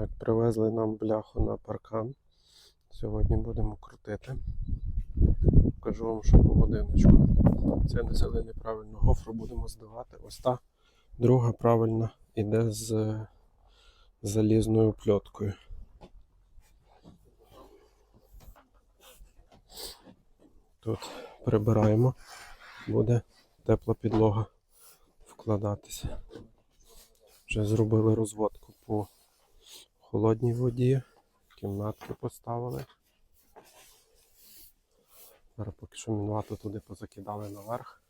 Так, привезли нам бляху на паркан. Сьогодні будемо крутити. Покажу вам, що по годиночку. Це не взяли неправильно. Гофру будемо здавати. Ось та друга правильна іде з залізною пльоткою. Тут прибираємо, буде тепла підлога вкладатися. Вже зробили розводку по холодній воді, кімнатки поставили. Зараз поки що мінвату туди позакидали наверх.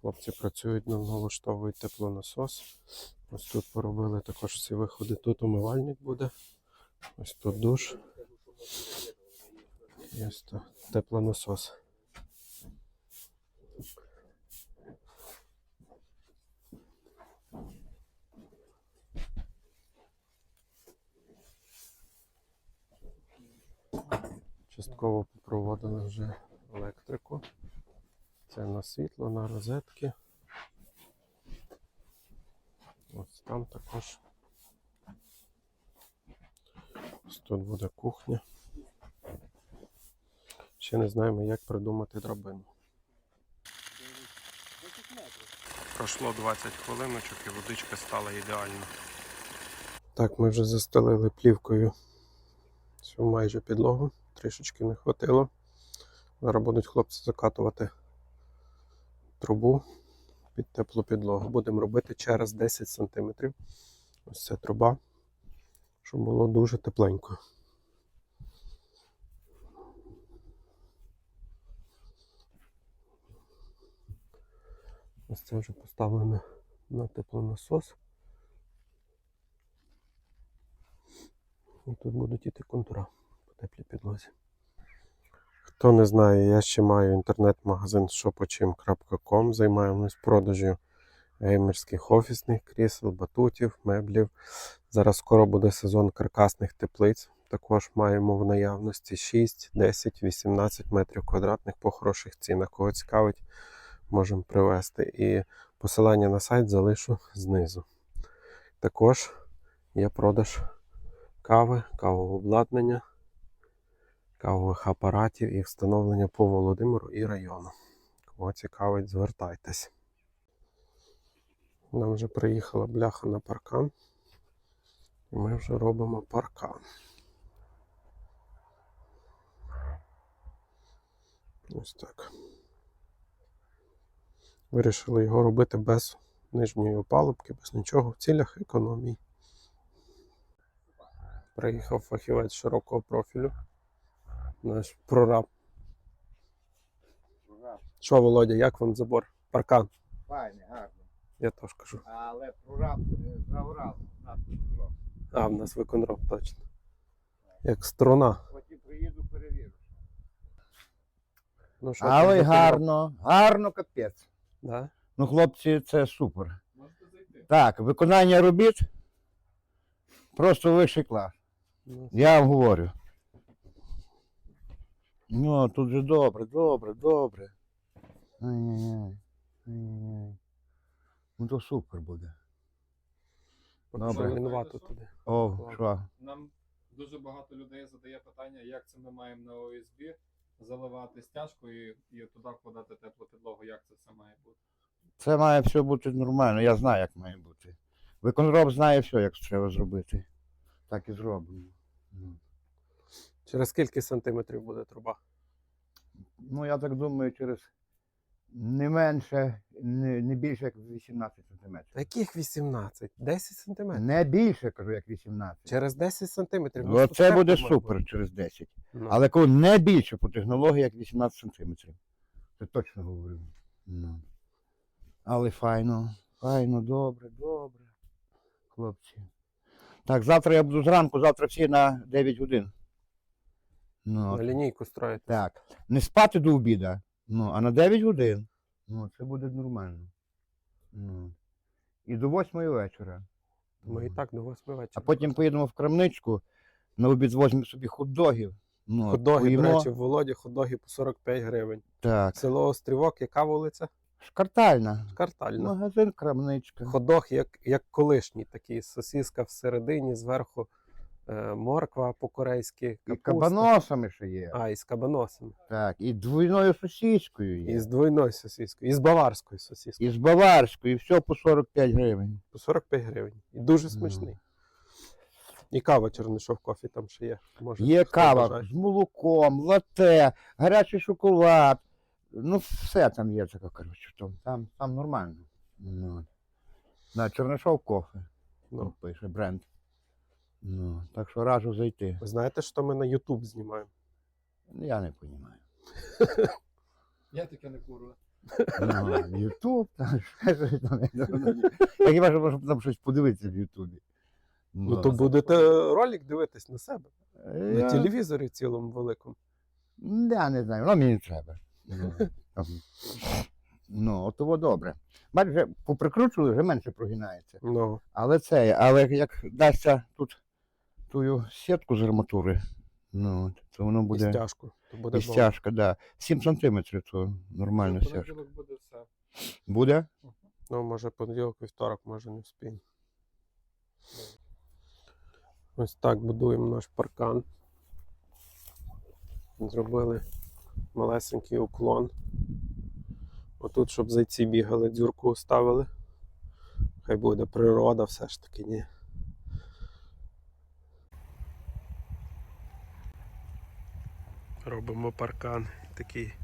Хлопці працюють, налаштовують теплонасос. Ось тут поробили також всі виходи. Тут умивальник буде. Ось тут душ. І ось тут теплонасос. Частково попроводили вже електрику. Це на світло, на розетки. Ось там також. Ось тут буде кухня. Ще не знаємо, як придумати драбину. Пройшло 20 хвилиночок і водичка стала ідеальна. Так, ми вже застелили плівкою всю майже підлогу. Трішечки не хватило. Зараз будуть хлопці закатувати трубу під теплу підлогу. Будемо робити через 10 см. Ось ця труба, щоб було дуже тепленько. Ось це вже поставлено на теплонасос. І тут будуть іти контура теплій підлозі. Хто не знає, я ще маю інтернет-магазин shopachim.com. Займаємось продажем геймерських офісних крісел, батутів, меблів. Зараз скоро буде сезон каркасних теплиць. Також маємо в наявності 6, 10, 18 метрів квадратних по хороших цінах. Кого цікавить, можемо привезти. І посилання на сайт залишу знизу. Також є продаж кави, кавового обладнання, кавових апаратів і встановлення по Володимиру і району. Кого цікавить, звертайтесь. Нам вже приїхала бляха на паркан. І ми вже робимо паркан. Ось так. Вирішили його робити без нижньої опалубки, без нічого, в цілях економії. Приїхав фахівець широкого профілю. Наш прораб. Прораб. Що, Володя, як вам забор? Паркан. Файне, гарно. Я теж кажу. Але прораб е, заврав нас прораб. А, в нас виконроб точно. Як струна. Потім приїду, перевірю. Ну, що, Але там гарно, гарно капець. Да? Ну, хлопці, це супер. Так, виконання робіт просто вищий клас. Ну, Я вам говорю. Ну, тут же добре, добре, добре. Ай-яй-яй. Ай-яй-яй. Ну то супер буде. Добре. туди. О, що? Нам дуже багато людей задає питання, як це ми маємо на ОСБ заливати стяжкою і, і туди вкладати теплу підлогу, як це все має бути. Це має все бути нормально. Я знаю, як має бути. Виконроб знає все, як треба зробити. Так і зроблено. Ну. Через скільки сантиметрів буде труба? Ну, я так думаю, через не менше, не, не більше, як 18 сантиметрів. Яких 18? 10 сантиметрів? Не більше, кажу, як 18. Через 10 сантиметрів. Ну, Оце тут буде має супер через 10. Ну, Але коли не більше по технології, як 18 сантиметрів. Це точно говорю. Ну. Але файно, файно, добре, добре. Хлопці. Так, завтра я буду зранку, завтра всі на 9 годин. Ну, на лінійку строїти. так. Не спати до обіда, ну, а на 9 годин. Ну, це буде нормально. Ну. І до 8 вечора. Ми і Ну. так до 8 вечора. А потім поїдемо в крамничку, на обід візьмемо собі хот-догів. Ну, Ходоги, до поїмо. речі, в Володі ходоги по 45 гривень. Так. Село Острівок, яка вулиця? Шкартальна. Картально. Магазин, крамничка. Ходох, як, як колишній такий. Сосіска всередині, зверху морква по-корейськи, І капуста. кабаносами ще є. А, і з кабаносами. Так, і двойною сосіскою є. І з двойною сосіскою, і з баварською сосіскою. І з баварською, і все по 45 гривень. По 45 гривень. І дуже смачний. І кава Чернишов кофі там ще є. Може, Є кава бажає. з молоком, лате, гарячий шоколад. Ну, все там є таке, коротше, там, там, там нормально. Ну. На Чернишов кофе. Ну. Пише бренд. Ну, так що раджу зайти. Ви знаєте, що ми на YouTube знімаємо? Ну, Я не розумію. Я таке не курю. Ну, Ютуб, там, щось там. я хіба що можна там щось подивитися в Ютубі. Ну, то будете ролик дивитись на себе. На телевізорі цілому великому. я не знаю, воно мені не треба. Ну. Ну, от того добре. Бачиш, вже поприкручували, вже менше прогинається. Ну, Але це, але як дасться тут ту сітку з арматури, ну, то воно і стяжку. То буде і добре. стяжка, да. 7 сантиметрів, то нормально стяжка. Понеділок буде все. Буде? Ну, може, понеділок, вівторок, може, не вспіємо. Ось так будуємо наш паркан. Зробили малесенький уклон. Отут, щоб зайці бігали, дзюрку ставили. Хай буде природа, все ж таки, ні. Робимо паркан, такий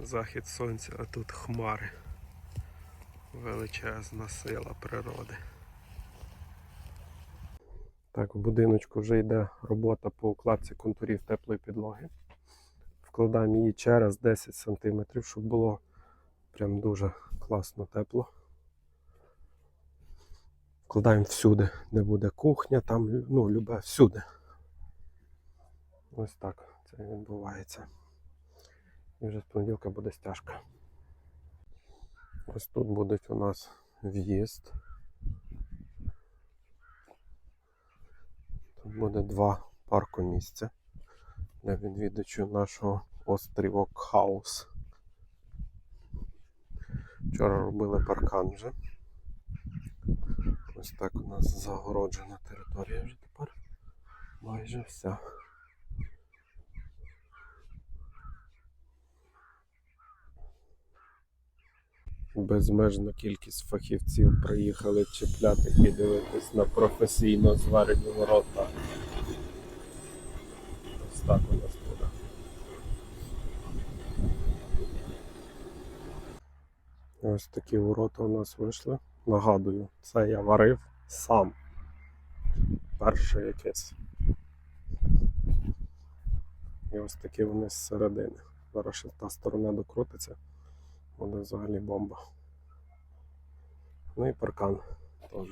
захід сонця, а тут хмари. Величезна сила природи. Так, в будиночку вже йде робота по укладці контурів теплої підлоги. Вкладаємо її через 10 см, щоб було прям дуже класно тепло. Вкладаємо всюди, де буде кухня, там ну, любе всюди. Ось так це відбувається. І вже з понеділка буде стяжка. Ось тут буде у нас в'їзд. Тут буде два паркомісця для відвідувачів нашого острівок Хаус. Вчора робили паркан вже. Ось так у нас загороджена територія вже тепер. Майже вся. Безмежна кількість фахівців приїхали чіпляти і дивитись на професійно зварені ворота. Ось так у нас буде. Ось такі ворота у нас вийшли. Нагадую, це я варив сам. Перше якесь. І ось такі вони зсередини. Зараз ще та сторона докрутиться. Буде взагалі бомба. Ну і паркан теж.